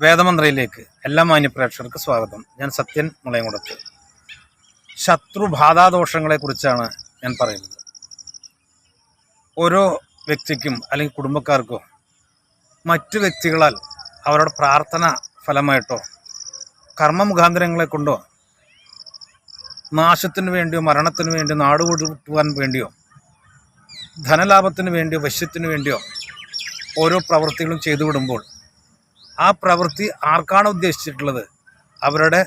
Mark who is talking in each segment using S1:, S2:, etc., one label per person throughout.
S1: വേദമന്ത്രയിലേക്ക് എല്ലാ മാന്യപ്രേക്ഷകർക്ക് സ്വാഗതം. ഞാൻ സത്യൻ മുളയങ്കുടത്ത് ശത്രുബാധാദോഷങ്ങളെക്കുറിച്ചാണ് ഞാൻ പറയുന്നത്. ഓരോ വ്യക്തിക്കും അല്ലെങ്കിൽ കുടുംബക്കാർക്കോ മറ്റു വ്യക്തികളാൽ അവരുടെ പ്രാർത്ഥന ഫലമായിട്ടോ കർമ്മ മുഖാന്തരങ്ങളെ കൊണ്ടോ നാശത്തിന് വേണ്ടിയോ മരണത്തിന് വേണ്ടിയോ നാട് കൂട്ടുവാൻ വേണ്ടിയോ ധനലാഭത്തിന് വേണ്ടിയോ വശ്യത്തിന് വേണ്ടിയോ ഓരോ പ്രവൃത്തികളും ചെയ്തു വിടുമ്പോൾ ആ പ്രവൃത്തി ആർക്കാണ് ഉദ്ദേശിച്ചിട്ടുള്ളത്? അവരുടെ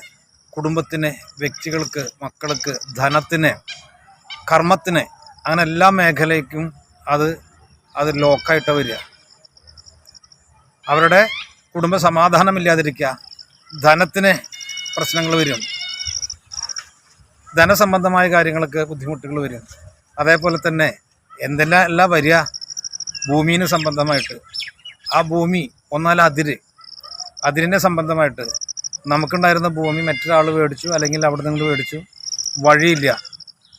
S1: കുടുംബത്തിന് വ്യക്തികൾക്ക് മക്കൾക്ക് ധനത്തിന് കർമ്മത്തിന് അങ്ങനെ എല്ലാ മേഖലയ്ക്കും അത് അത് ലോക്കായിട്ട് വരിക. അവരുടെ കുടുംബ സമാധാനമില്ലാതിരിക്കുക ധനത്തിന് പ്രശ്നങ്ങൾ വരും. ധനസംബന്ധമായ കാര്യങ്ങൾക്ക് ബുദ്ധിമുട്ടുകൾ വരും. അതേപോലെ തന്നെ എന്തെല്ലാം എല്ലാം വരിക? ഭൂമിന് സംബന്ധമായിട്ട്. ആ ഭൂമി ഒന്നാൽ അതിരിന്റെ സംബന്ധമായിട്ട് നമുക്കുണ്ടായിരുന്ന ഭൂമി മറ്റൊരാൾ മേടിച്ചു അല്ലെങ്കിൽ അവിടെ നിങ്ങൾ മേടിച്ചു വഴിയില്ല.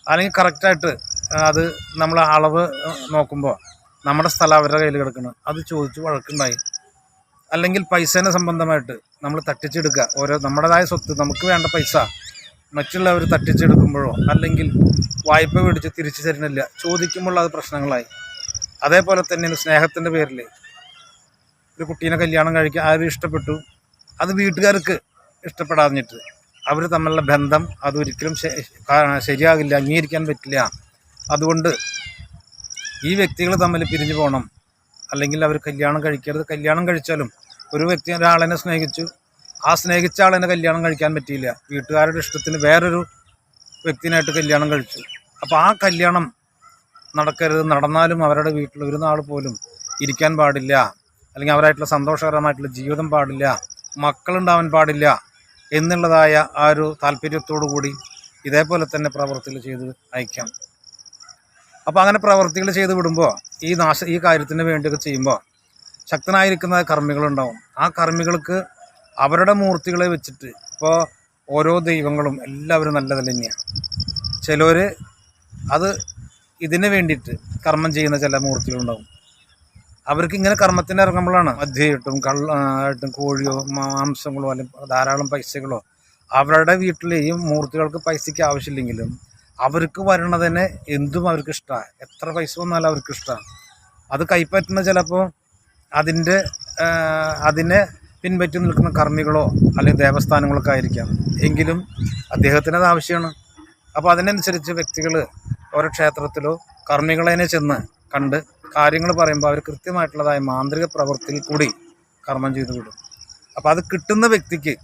S1: അല്ലെങ്കിൽ കറക്റ്റായിട്ട് അത് നമ്മൾ അളവ് നോക്കുമ്പോൾ നമ്മുടെ സ്ഥലം അവരുടെ കയ്യിൽ കിടക്കണം. അത് ചോദിച്ചു വഴക്കുണ്ടായി. അല്ലെങ്കിൽ പൈസേനെ സംബന്ധമായിട്ട് നമ്മൾ തട്ടിച്ചെടുക്കുക. ഓരോ നമ്മുടേതായ സ്വത്ത് നമുക്ക് വേണ്ട പൈസ മറ്റുള്ളവർ തട്ടിച്ചെടുക്കുമ്പോഴോ അല്ലെങ്കിൽ വായ്പ മേടിച്ച് തിരിച്ചു തരുന്നില്ല ചോദിക്കുമ്പോൾ അത് പ്രശ്നങ്ങളായി. അതേപോലെ തന്നെ സ്നേഹത്തിന്റെ പേരിൽ ഒരു കുട്ടീനെ കല്യാണം കഴിക്കാൻ ആരും ഇഷ്ടപ്പെട്ടു. അത് വീട്ടുകാർക്ക് ഇഷ്ടപ്പെടാഞ്ഞിട്ട്. അവർ തമ്മിലുള്ള ബന്ധം അതൊരിക്കലും ശരിയാകില്ല അംഗീകരിക്കാൻ പറ്റില്ല. അതുകൊണ്ട് ഈ വ്യക്തികൾ തമ്മിൽ പിരിഞ്ഞു പോകണം അല്ലെങ്കിൽ അവർ കല്യാണം കഴിക്കരുത്. കല്യാണം കഴിച്ചാലും ഒരു വ്യക്തി ഒരാളെന്നെ സ്നേഹിച്ചു. ആ സ്നേഹിച്ച ആളെന്നെ കല്യാണം കഴിക്കാൻ പറ്റിയില്ല. വീട്ടുകാരുടെ ഇഷ്ടത്തിന് വേറൊരു വ്യക്തിനായിട്ട് കല്യാണം കഴിച്ചു. അപ്പോൾ ആ കല്യാണം നടക്കരുത്. നടന്നാലും അവരുടെ വീട്ടിൽ ഒരു നാൾ പോലും ഇരിക്കാൻ പാടില്ല. അല്ലെങ്കിൽ അവരായിട്ടുള്ള സന്തോഷകരമായിട്ടുള്ള ജീവിതം പാടില്ല മക്കളുണ്ടാവാൻ പാടില്ല എന്നുള്ളതായ ആ ഒരു താല്പര്യത്തോടു കൂടി ഇതേപോലെ തന്നെ പ്രവർത്തികൾ ചെയ്ത് അയക്കാം. അപ്പോൾ അങ്ങനെ പ്രവർത്തികൾ ചെയ്ത് വിടുമ്പോൾ ഈ നാശ ഈ കാര്യത്തിന് വേണ്ടിയൊക്കെ ചെയ്യുമ്പോൾ ശക്തനായിരിക്കുന്ന കർമ്മികളുണ്ടാവും. ആ കർമ്മികൾക്ക് അവരുടെ മൂർത്തികളെ വെച്ചിട്ട് ഇപ്പോൾ ഓരോ ദൈവങ്ങളും എല്ലാവരും നല്ലതല്ല തന്നെയാണ്. ചിലർ അത് ഇതിന് വേണ്ടിയിട്ട് കർമ്മം ചെയ്യുന്ന ചില മൂർത്തികളുണ്ടാവും. അവർക്ക് ഇങ്ങനെ കർമ്മത്തിന് ഇറങ്ങുമ്പോഴാണ് മദ്യയിട്ടും കള്ള ആയിട്ടും കോഴിയോ മാംസങ്ങളോ അല്ലെങ്കിൽ ധാരാളം പൈസകളോ അവരുടെ വീട്ടിലെയും മൂർത്തികൾക്ക് പൈസയ്ക്ക് ആവശ്യമില്ലെങ്കിലും അവർക്ക് വരണതിന് എന്തും അവർക്ക് ഇഷ്ടമാണ് എത്ര പൈസ വന്നാലും അവർക്ക് ഇഷ്ടമാണ് അത് കൈപ്പറ്റുന്ന ചിലപ്പോൾ അതിന്റെ അതിനെ പിൻപറ്റി നിൽക്കുന്ന കർമ്മികളോ അല്ലെങ്കിൽ ദേവസ്ഥാനങ്ങളൊക്കെ ആയിരിക്കാം. എങ്കിലും അദ്ദേഹത്തിന് അത് ആവശ്യമാണ് അപ്പോൾ അതിനനുസരിച്ച് വ്യക്തികൾ ഓരോ ക്ഷേത്രത്തിലോ കർമ്മികളെ ചെന്ന് കണ്ട് കാര്യങ്ങൾ പറയുമ്പോൾ അവർ കൃത്യമായിട്ടുള്ളതായ മാന്ത്രിക പ്രവൃത്തിയിൽ കൂടി കർമ്മം ചെയ്തു വിടും. അപ്പോൾ അത് കിട്ടുന്ന വ്യക്തിക്ക്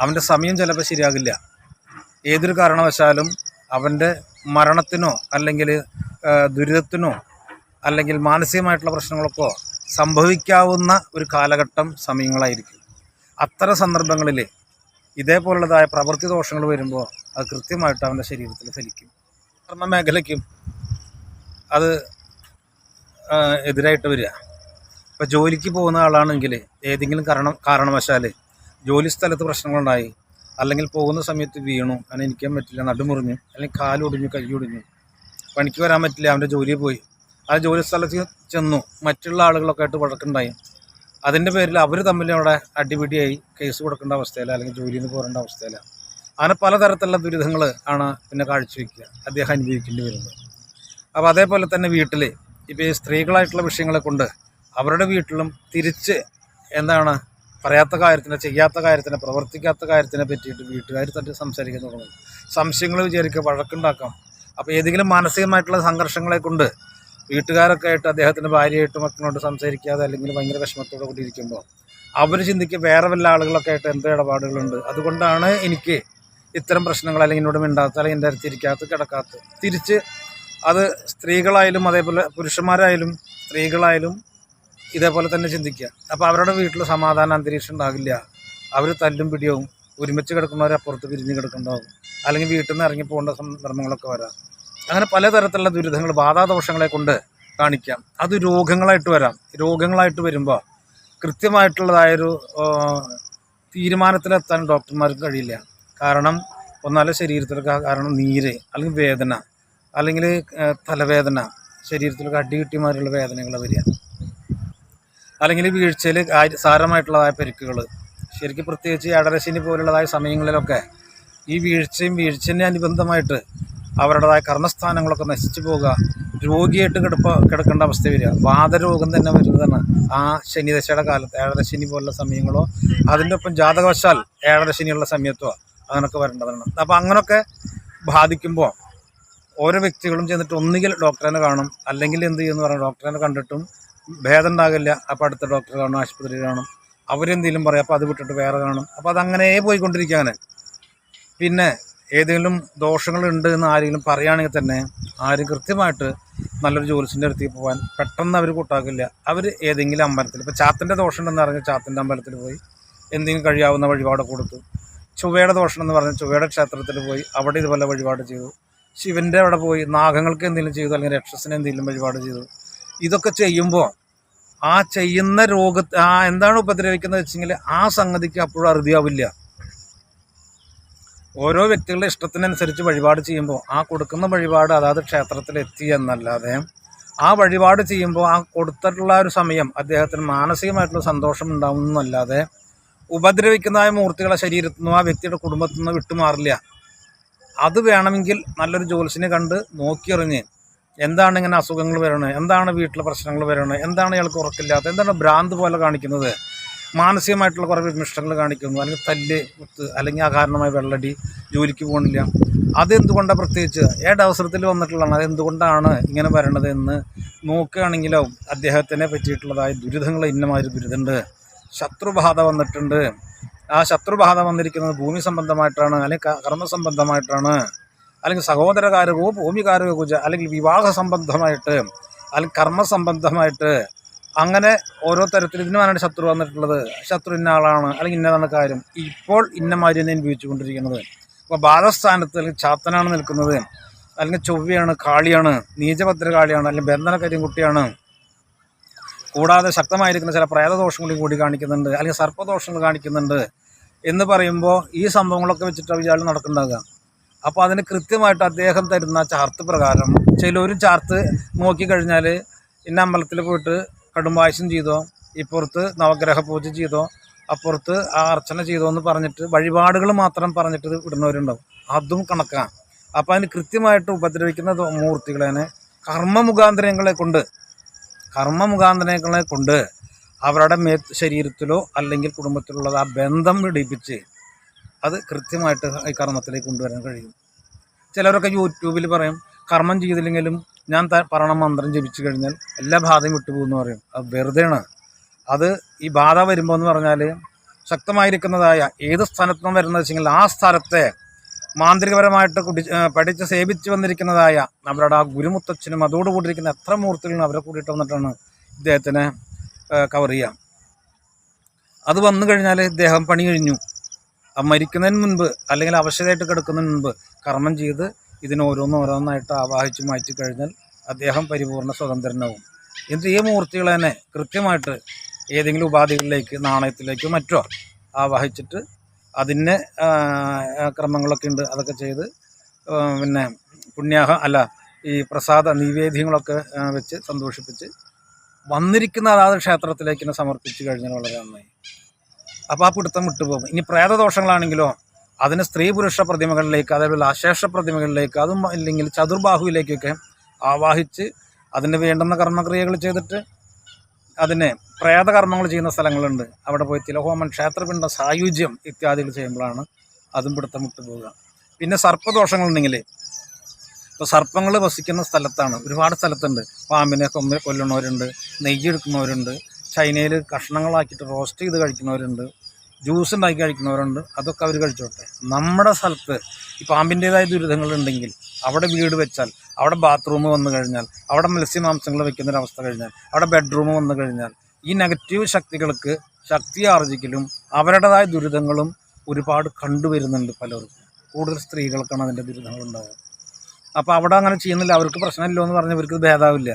S1: അവന്റെ സമയം ചിലപ്പോൾ ശരിയാകില്ല. ഏതൊരു കാരണവശാലും അവന്റെ മരണത്തിനോ അല്ലെങ്കിൽ ദുരിതത്തിനോ അല്ലെങ്കിൽ മാനസികമായിട്ടുള്ള പ്രശ്നങ്ങൾക്കോ സംഭവിക്കാവുന്ന ഒരു കാലഘട്ടം സമയങ്ങളായിരിക്കും. അത്തരം സന്ദർഭങ്ങളിൽ ഇതേപോലുള്ളതായ പ്രവൃത്തി ദോഷങ്ങൾ വരുമ്പോൾ അത് കൃത്യമായിട്ട് അവന്റെ ശരീരത്തിൽ ഫലിക്കും. കർമ്മ മേഖലയ്ക്കും അത് എതിരായിട്ട് വരിക. ഇപ്പോൾ ജോലിക്ക് പോകുന്ന ആളാണെങ്കിൽ ഏതെങ്കിലും കാരണം കാരണവശാൽ ജോലി സ്ഥലത്ത് പ്രശ്നങ്ങളുണ്ടായി അല്ലെങ്കിൽ പോകുന്ന സമയത്ത് വീണു അങ്ങനെ ഇരിക്കാൻ പറ്റില്ല നടുമുറിഞ്ഞു അല്ലെങ്കിൽ കാലൊടിഞ്ഞു കൈയൊടിഞ്ഞു പണിക്ക് വരാൻ പറ്റില്ല അവന്റെ ജോലി പോയി. ആ ജോലി സ്ഥലത്ത് ചെന്നു മറ്റുള്ള ആളുകളൊക്കെ ആയിട്ട് വഴക്കുണ്ടായി. അതിന്റെ പേരിൽ അവർ തമ്മിൽ അവിടെ അടിപിടിയായി കേസ് കൊടുക്കേണ്ട അവസ്ഥയില്ല അല്ലെങ്കിൽ ജോലിയിൽ നിന്ന് പോരേണ്ട അവസ്ഥയില്ല അങ്ങനെ പലതരത്തിലുള്ള ദുരിതങ്ങൾ ആണ് പിന്നെ കാഴ്ചവെക്കുക അദ്ദേഹം അനുഭവിക്കേണ്ടി വരുന്നത്. അപ്പോൾ അതേപോലെ തന്നെ വീട്ടിൽ ഇപ്പോൾ ഈ സ്ത്രീകളായിട്ടുള്ള വിഷയങ്ങളെ കൊണ്ട് അവരുടെ വീട്ടിലും തിരിച്ച് എന്താണ് പറയാത്ത കാര്യത്തിനെ ചെയ്യാത്ത കാര്യത്തിനെ പ്രവർത്തിക്കാത്ത കാര്യത്തിനെ പറ്റിയിട്ട് വീട്ടുകാർ തന്നെ സംസാരിക്കാൻ തുടങ്ങും. സംശയങ്ങൾ വിചാരിക്കുക വഴക്കുണ്ടാക്കാം. അപ്പോൾ ഏതെങ്കിലും മാനസികമായിട്ടുള്ള സംഘർഷങ്ങളെ കൊണ്ട് വീട്ടുകാരൊക്കെ ആയിട്ട് അദ്ദേഹത്തിന്റെ ഭാര്യയായിട്ട് മക്കളോട് സംസാരിക്കാതെ അല്ലെങ്കിൽ ഭയങ്കര വിഷമത്തോടെ കൂടി ഇരിക്കുമ്പോൾ അവർ ചിന്തിക്കുക വേറെ വല്ല ആളുകളൊക്കെ ആയിട്ട് എന്ത് ഇടപാടുകളുണ്ട്. അതുകൊണ്ടാണ് എനിക്ക് ഇത്തരം പ്രശ്നങ്ങൾ അല്ലെങ്കിൽ എന്നോട് മിണ്ടാത്ത അല്ലെങ്കിൽ എന്റെ അടുത്ത് ഇരിക്കാത്ത കിടക്കാത്ത തിരിച്ച് അത് സ്ത്രീകളായാലും അതേപോലെ പുരുഷന്മാരായാലും സ്ത്രീകളായാലും ഇതേപോലെ തന്നെ ചിന്തിക്കുക. അപ്പോൾ അവരുടെ വീട്ടിൽ സമാധാന അന്തരീക്ഷം ഉണ്ടാകില്ല. അവർ തല്ലും പിടിയാവും ഒരുമിച്ച് കിടക്കുന്നവർ അപ്പുറത്ത് പിരിഞ്ഞ് കിടക്കുന്നുണ്ടാവും. അല്ലെങ്കിൽ വീട്ടിൽ നിന്ന് ഇറങ്ങി പോകേണ്ട സന്ദർഭങ്ങളൊക്കെ വരാം. അങ്ങനെ പലതരത്തിലുള്ള ദുരിതങ്ങൾ ബാധാദോഷങ്ങളെ കൊണ്ട് കാണിക്കാം. അത് രോഗങ്ങളായിട്ട് വരാം. രോഗങ്ങളായിട്ട് വരുമ്പോൾ കൃത്യമായിട്ടുള്ളതായൊരു തീരുമാനത്തിലെത്താൻ ഡോക്ടർമാർക്ക് കഴിയില്ല. കാരണം ഒന്നാലെ ശരീരത്തിലൊക്കെ കാരണം നീര് അല്ലെങ്കിൽ വേദന. അല്ലെങ്കിൽ തലവേദന ശരീരത്തിലൊക്കെ അടി മാറിയുള്ള വേദനകൾ വരിക. അല്ലെങ്കിൽ വീഴ്ചയിൽ സാരമായിട്ടുള്ളതായ പരിക്കുകൾ ശരിക്കും പ്രത്യേകിച്ച് അടരശിനി പോലുള്ളതായ സമയങ്ങളിലൊക്കെ ഈ വീഴ്ചയും വീഴ്ചനെ അനുബന്ധമായിട്ട് അവരുടേതായ കർമ്മസ്ഥാനങ്ങളൊക്കെ നശിച്ചു പോകുക രോഗിയായിട്ട് കിടപ്പ കിടക്കേണ്ട അവസ്ഥ വരിക. വാതരോഗം തന്നെ വരുന്നതാണ്. ആ ശനിദശയുടെ കാലത്ത് ഏഴരശനി പോലുള്ള സമയങ്ങളോ അതിന്റെ ഒപ്പം ജാതകവശാൽ ഏഴരശനിയുള്ള സമയത്തോ അങ്ങനെയൊക്കെ വരേണ്ടതാണ്. അപ്പോൾ അങ്ങനെയൊക്കെ ബാധിക്കുമ്പോൾ ഓരോ വ്യക്തികളും ചെന്നിട്ട് ഒന്നുകിൽ ഡോക്ടറിനെ കാണും അല്ലെങ്കിൽ എന്ത് ചെയ്യുമെന്ന് പറഞ്ഞാൽ ഡോക്ടറിനെ കണ്ടിട്ടും ഭേദം ഉണ്ടാകില്ല അപ്പോൾ അടുത്ത ഡോക്ടർ കാണും ആശുപത്രി കാണും. അവരെന്തെങ്കിലും പറയും അപ്പോൾ അത് വിട്ടിട്ട് വേറെ കാണും. അപ്പോൾ അതങ്ങനെ പോയിക്കൊണ്ടിരിക്കുകയാണ്. പിന്നെ ഏതെങ്കിലും ദോഷങ്ങളുണ്ട് എന്ന് ആരെങ്കിലും പറയുകയാണെങ്കിൽ തന്നെ ആരും കൃത്യമായിട്ട് നല്ലൊരു ജോലിസിന്റെ അടുത്തേക്ക് പോകാൻ പെട്ടെന്ന് അവർ കൂട്ടാക്കില്ല. അവർ ഏതെങ്കിലും അമ്പലത്തിൽ ഇപ്പോൾ ചാത്തിന്റെ ദോഷം ഉണ്ടെന്ന് പറഞ്ഞാൽ ചാത്തിന്റെ അമ്പലത്തിൽ പോയി എന്തെങ്കിലും കഴിയാവുന്ന വഴിപാട് കൊടുത്തു. ചൊവ്വയുടെ ദോഷം എന്ന് പറഞ്ഞാൽ ചൊവ്വയുടെ ക്ഷേത്രത്തിൽ പോയി അവിടെ ഇതുപോലെ വഴിപാട് ചെയ്തു. ശിവന്റെ അവിടെ പോയി നാഗങ്ങൾക്ക് എന്തെങ്കിലും ചെയ്തു അല്ലെങ്കിൽ രക്ഷസിന് എന്തെങ്കിലും വഴിപാട് ചെയ്തു. ഇതൊക്കെ ചെയ്യുമ്പോൾ ആ ചെയ്യുന്ന രോഗ ആ എന്താണ് ഉപദ്രവിക്കുന്നത് വെച്ചെങ്കിൽ ആ സംഗതിക്ക് അപ്പോഴും അറുതിയാവില്ല. ഓരോ വ്യക്തികളുടെ ഇഷ്ടത്തിനനുസരിച്ച് വഴിപാട് ചെയ്യുമ്പോൾ ആ കൊടുക്കുന്ന വഴിപാട് അതാത് ക്ഷേത്രത്തിൽ എത്തി എന്നല്ലാതെ ആ വഴിപാട് ചെയ്യുമ്പോൾ ആ കൊടുത്തിട്ടുള്ള ഒരു സമയം അദ്ദേഹത്തിന് മാനസികമായിട്ടുള്ള സന്തോഷം ഉണ്ടാവുന്നല്ലാതെ ഉപദ്രവിക്കുന്നതായ മൂർത്തികളെ ശരീരത്തിൽ നിന്നും ആ വ്യക്തിയുടെ കുടുംബത്തിൽ നിന്ന് വിട്ടുമാറില്ല. അത് വേണമെങ്കിൽ നല്ലൊരു ജ്യോത്സ്യനെ കണ്ട് നോക്കിയറിഞ്ഞ് എന്താണ് ഇങ്ങനെ അസുഖങ്ങൾ വരണത് എന്താണ് വീട്ടിലെ പ്രശ്നങ്ങൾ വരണത് എന്താണ് ഇയാൾക്ക് ഉറക്കില്ലാത്ത എന്താണ് ഭ്രാന്ത് പോലെ കാണിക്കുന്നത് മാനസികമായിട്ടുള്ള കുറേ വിമിഷ്ടങ്ങൾ കാണിക്കുന്നു അല്ലെങ്കിൽ തല്ല് കുത്ത് അല്ലെങ്കിൽ ആ കാരണമായി വെള്ളടി ജോലിക്ക് പോകണില്ല അതെന്തുകൊണ്ടാണ് പ്രത്യേകിച്ച്? ഏത് അവസരത്തിൽ വന്നിട്ടുള്ളതാണ്? അതെന്തുകൊണ്ടാണ് ഇങ്ങനെ വരണത് എന്ന് നോക്കുകയാണെങ്കിലോ അദ്ദേഹത്തിനെ പറ്റിയിട്ടുള്ളതായ ദുരിതങ്ങൾ ഇന്നമാതിരി ദുരിതമുണ്ട്. ശത്രുബാധ വന്നിട്ടുണ്ട്. ആ ശത്രുബാധ വന്നിരിക്കുന്നത് ഭൂമി സംബന്ധമായിട്ടാണ് അല്ലെങ്കിൽ കർമ്മസംബന്ധമായിട്ടാണ് കർമ്മ സംബന്ധമായിട്ടാണ് അല്ലെങ്കിൽ സഹോദരകാരകോ ഭൂമികാരകോ കുജ അല്ലെങ്കിൽ വിവാഹ സംബന്ധമായിട്ട് അല്ലെങ്കിൽ കർമ്മ സംബന്ധമായിട്ട് അങ്ങനെ ഓരോ തരത്തിൽ ഇതിനുമാണ് ശത്രു വന്നിട്ടുള്ളത്. ശത്രു ഇന്ന ആളാണ് അല്ലെങ്കിൽ ഇന്നതാണ് കാര്യം. ഇപ്പോൾ ഇന്ന മാതിരി തന്നെ അനുഭവിച്ചുകൊണ്ടിരിക്കുന്നത് അപ്പോൾ ബാലസ്ഥാനത്ത് അല്ലെങ്കിൽ ചാത്തനാണ് നിൽക്കുന്നത്. അല്ലെങ്കിൽ ചൊവ്വയാണ് കാളിയാണ് നീചഭദ്ര കാളിയാണ് അല്ലെങ്കിൽ ബന്ധനക്കരിയും കുട്ടിയാണ്. കൂടാതെ ശക്തമായിരിക്കുന്ന ചില പ്രേതദോഷങ്ങളും കൂടി കാണിക്കുന്നുണ്ട് അല്ലെങ്കിൽ സർപ്പദോഷങ്ങൾ കാണിക്കുന്നുണ്ട് എന്ന് പറയുമ്പോൾ ഈ സംഭവങ്ങളൊക്കെ വെച്ചിട്ട് വിചാരം നടക്കുന്നുണ്ടാകുക അപ്പോൾ അതിന് കൃത്യമായിട്ട് അദ്ദേഹം തരുന്ന ചാർത്ത് പ്രകാരം ചിലൊരു ചാർത്ത് നോക്കിക്കഴിഞ്ഞാൽ ഇന്ന അമ്പലത്തിൽ പോയിട്ട് കടുംബായസം ചെയ്തോ ഇപ്പുറത്ത് നവഗ്രഹ പൂജ ചെയ്തോ അപ്പുറത്ത് ആ അർച്ചന ചെയ്തോ എന്ന് പറഞ്ഞിട്ട് വഴിപാടുകൾ മാത്രം പറഞ്ഞിട്ട് ഇടുന്നവരുണ്ടാവും. അതും കണക്കാണ് അപ്പോൾ അതിന് കൃത്യമായിട്ട് ഉപദ്രവിക്കുന്ന മൂർത്തികളെ കർമ്മ മുഖാന്തരങ്ങളെ കൊണ്ട് കർമ്മ മുഖാന്തരങ്ങളെ കൊണ്ട് അവരുടെ മേ ശരീരത്തിലോ അല്ലെങ്കിൽ കുടുംബത്തിലുള്ളത് ആ ബന്ധം പിടിപ്പിച്ച് അത് കൃത്യമായിട്ട് ഈ കർമ്മത്തിലേക്ക് കൊണ്ടുവരാൻ കഴിയും. ചിലവരൊക്കെ യൂട്യൂബിൽ പറയും കർമ്മം ചെയ്തില്ലെങ്കിലും ഞാൻ പറയണ മന്ത്രം ജപിച്ചു കഴിഞ്ഞാൽ എല്ലാ ബാധയും വിട്ടുപോകുമെന്ന് പറയും. അത് വെറുതെയാണ്. അത് ഈ ബാധ വരുമ്പോൾ എന്ന് പറഞ്ഞാൽ ശക്തമായിരിക്കുന്നതായ ഏത് സ്ഥലത്തും നിന്നും വരുന്നത് വെച്ചെങ്കിൽ ആ സ്ഥലത്തെ മാന്ത്രികപരമായിട്ട് കുടി പഠിച്ച് സേവിച്ച് വന്നിരിക്കുന്നതായ അവരുടെ ആ ഗുരുമുത്തച്ഛനും അതോടുകൂടിയിരിക്കുന്ന എത്ര മൂർത്തികളും അവരെ കൂടിയിട്ട് വന്നിട്ടാണ് ഇദ്ദേഹത്തിനെ കവർ ചെയ്യുക അത് വന്നു കഴിഞ്ഞാൽ ഇദ്ദേഹം പണി കഴിഞ്ഞു. മരിക്കുന്നതിന് മുൻപ് അല്ലെങ്കിൽ അവശതയായിട്ട് കിടക്കുന്നതിന് മുൻപ് കർമ്മം ചെയ്ത് ഇതിനെ ഓരോന്നോരോന്നായിട്ട് ആവാഹിച്ച് മാറ്റി കഴിഞ്ഞാൽ അദ്ദേഹം പരിപൂർണ സ്വതന്ത്രനാവും. എന്നിട്ട് ഈ മൂർത്തികൾ തന്നെ കൃത്യമായിട്ട് ഏതെങ്കിലും ഉപാധികളിലേക്ക് നാണയത്തിലേക്കോ മറ്റോ ആവാഹിച്ചിട്ട് അതിന് ക്രമങ്ങളൊക്കെ ഉണ്ട്. അതൊക്കെ ചെയ്ത് പിന്നെ പുണ്യാഹ അല്ല ഈ പ്രസാദ നിവേദ്യങ്ങളൊക്കെ വെച്ച് സന്തോഷിപ്പിച്ച് വന്നിരിക്കുന്ന അതാത് ക്ഷേത്രത്തിലേക്ക് തന്നെ സമർപ്പിച്ച് കഴിഞ്ഞാൽ വളരെ നന്നായി. അപ്പോൾ ആ പിടുത്തം വിട്ടുപോകും. ഇനി പ്രേതദോഷങ്ങളാണെങ്കിലോ അതിന് സ്ത്രീ പുരുഷ പ്രതിമകളിലേക്ക് അതേപോലെ അശേഷ പ്രതിമകളിലേക്ക് അതും ഇല്ലെങ്കിൽ ചതുർബാഹുവിലേക്കൊക്കെ ആവാഹിച്ച് അതിന് വേണ്ടുന്ന കർമ്മക്രിയകൾ ചെയ്തിട്ട് അതിന് പ്രേതകർമ്മങ്ങൾ ചെയ്യുന്ന സ്ഥലങ്ങളുണ്ട്. അവിടെ പോയി തിലഹോമൻ ക്ഷേത്രപിണ്ട സായുജ്യം ഇത്യാദികൾ ചെയ്യുമ്പോഴാണ് അതും പിടുത്തം വിട്ടുപോകുക പിന്നെ സർപ്പദോഷങ്ങളുണ്ടെങ്കിൽ ഇപ്പോൾ സർപ്പങ്ങൾ വസിക്കുന്ന സ്ഥലത്താണ്. ഒരുപാട് സ്ഥലത്തുണ്ട്. പാമ്പിനെ കൊമ്മ കൊല്ലുന്നവരുണ്ട് നെയ്യ് എടുക്കുന്നവരുണ്ട് ചൈനയിൽ കഷ്ണങ്ങളാക്കിയിട്ട് റോസ്റ്റ് ചെയ്ത് കഴിക്കുന്നവരുണ്ട്. ജ്യൂസ് ഉണ്ടാക്കി കഴിക്കുന്നവരുണ്ട്. അതൊക്കെ അവർ കഴിച്ചോട്ടെ. നമ്മുടെ സ്ഥലത്ത് ഈ പാമ്പിന്റേതായ ദുരിതങ്ങളുണ്ടെങ്കിൽ അവിടെ വീട് വെച്ചാൽ അവിടെ ബാത്റൂം വന്നു കഴിഞ്ഞാൽ അവിടെ മത്സ്യമാംസങ്ങൾ വെക്കുന്നൊരവസ്ഥ കഴിഞ്ഞാൽ അവിടെ ബെഡ്റൂം വന്നു കഴിഞ്ഞാൽ ഈ നെഗറ്റീവ് ശക്തികൾക്ക് ശക്തി ആർജിക്കലും അവരുടേതായ ദുരിതങ്ങളും ഒരുപാട് കണ്ടുവരുന്നുണ്ട് പലർക്കും. കൂടുതൽ സ്ത്രീകൾക്കാണ് അതിന്റെ ദുരിതങ്ങൾ ഉണ്ടാവുക. അപ്പോൾ അവിടെ അങ്ങനെ ചെയ്യുന്നില്ല. അവർക്ക് പ്രശ്നമില്ല എന്ന് പറഞ്ഞ് ഇവർക്ക് ഭേദാവില്ല.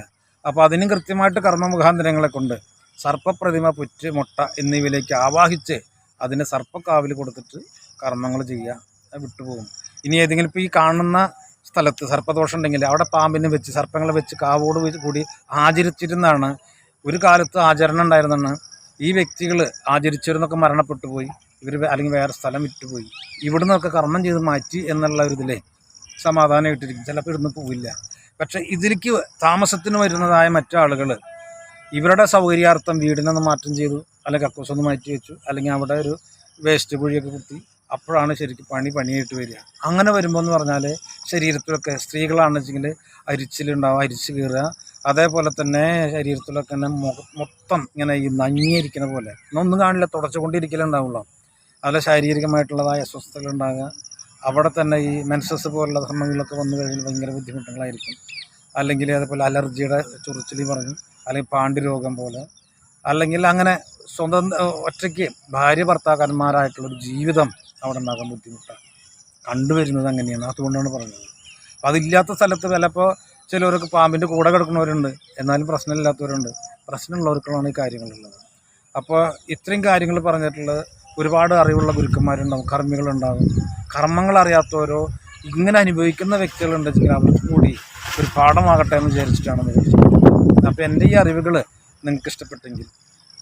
S1: അപ്പോൾ അതിനും കൃത്യമായിട്ട് കർമ്മ മുഖാന്തരങ്ങളെ കൊണ്ട് സർപ്പപ്രതിമ പുറ്റ് മുട്ട എന്നിവയിലേക്ക് ആവാഹിച്ച് അതിന് സർപ്പക്കാവിൽ കൊടുത്തിട്ട് കർമ്മങ്ങൾ ചെയ്യുക വിട്ടുപോകും. ഇനി ഏതെങ്കിലും ഇപ്പോൾ ഈ കാണുന്ന സ്ഥലത്ത് സർപ്പദോഷം ഉണ്ടെങ്കിൽ അവിടെ പാമ്പിനെ വെച്ച് സർപ്പങ്ങളെ വെച്ച് കാവോട് കൂടി ആചരിച്ചിരുന്നാണ് ഒരു കാലത്ത് ആചരണം ഉണ്ടായിരുന്നാണ് ഈ വ്യക്തികൾ ആചരിച്ചിരുന്നൊക്കെ മരണപ്പെട്ടു പോയി. ഇവർ അല്ലെങ്കിൽ വേറെ സ്ഥലം വിറ്റുപോയി ഇവിടെ നിന്നൊക്കെ കർമ്മം ചെയ്ത് മാറ്റി എന്നുള്ള ഒരു ഇതിലേ സമാധാനമായിട്ടിരിക്കും ചിലപ്പോൾ ഇവിടുന്ന് പോവില്ല. പക്ഷെ ഇതിലേക്ക് താമസത്തിന് വരുന്നതായ മറ്റാളുകൾ ഇവരുടെ സൗകര്യാർത്ഥം വീടിനൊന്ന് മാറ്റം ചെയ്തു. അല്ലെങ്കിൽ കക്കൂസ് ഒന്ന് മാറ്റി വെച്ചു. അല്ലെങ്കിൽ അവിടെ ഒരു വേസ്റ്റ് കുഴിയൊക്കെ കുത്തി അപ്പോഴാണ് ശരിക്കും പണി പണിയായിട്ട് വരിക. അങ്ങനെ വരുമ്പോൾ എന്ന് പറഞ്ഞാൽ ശരീരത്തിലൊക്കെ സ്ത്രീകളാണെന്ന് വെച്ചെങ്കിൽ അരിച്ചിലുണ്ടാവും അരിച്ച് കീറുക. അതേപോലെ തന്നെ ശരീരത്തിലൊക്കെ തന്നെ മൊത്തം ഇങ്ങനെ ഈ നങ്ങിയിരിക്കുന്ന പോലെ. ഒന്നും കാണില്ല തുടച്ചുകൊണ്ടിരിക്കലുണ്ടാവുള്ളൂ അതിൽ ശാരീരികമായിട്ടുള്ളതായ അസ്വസ്ഥതകൾ ഉണ്ടാകുക അവിടെ തന്നെ ഈ മെൻസസ് പോലുള്ള സംഭവങ്ങളൊക്കെ വന്നു കഴിഞ്ഞാൽ ഭയങ്കര ബുദ്ധിമുട്ടുകളായിരിക്കും. അല്ലെങ്കിൽ അതേപോലെ അലർജിയുടെ ചൊറിച്ചിലി പറഞ്ഞു അല്ലെങ്കിൽ പാണ്ടി രോഗം പോലെ. അല്ലെങ്കിൽ അങ്ങനെ സ്വന്തം ഒറ്റയ്ക്ക് ഭാര്യ ഭർത്താക്കന്മാരായിട്ടുള്ളൊരു ജീവിതം അവിടെ ഉണ്ടാകാൻ ബുദ്ധിമുട്ടാണ്. കണ്ടുവരുന്നത് അങ്ങനെയാണ്. അതുകൊണ്ടാണ് പറഞ്ഞത്. അപ്പോൾ അതില്ലാത്ത സ്ഥലത്ത് ചിലപ്പോൾ ചിലവർക്ക് പാമ്പിന്റെ കൂടെ കിടക്കുന്നവരുണ്ട്. എന്നാലും പ്രശ്നമില്ലാത്തവരുണ്ട്. പ്രശ്നമുള്ളവർക്കാണ് ഈ കാര്യങ്ങളുള്ളത്. അപ്പോൾ ഇത്രയും കാര്യങ്ങൾ പറഞ്ഞിട്ടുള്ളത് ഒരുപാട് അറിവുള്ള ഗുരുക്കന്മാരുണ്ടാവും കർമ്മികളുണ്ടാവും. കർമ്മങ്ങൾ അറിയാത്തവരോ ഇങ്ങനെ അനുഭവിക്കുന്ന വ്യക്തികളുണ്ടെങ്കിൽ അവർക്ക് കൂടി ഒരു പാഠമാകട്ടെ എന്ന് വിചാരിച്ചിട്ടാണ് വിചാരിച്ചത് അപ്പോൾ എന്റെ ഈ അറിവുകൾ നിങ്ങൾക്ക് ഇഷ്ടപ്പെട്ടെങ്കിൽ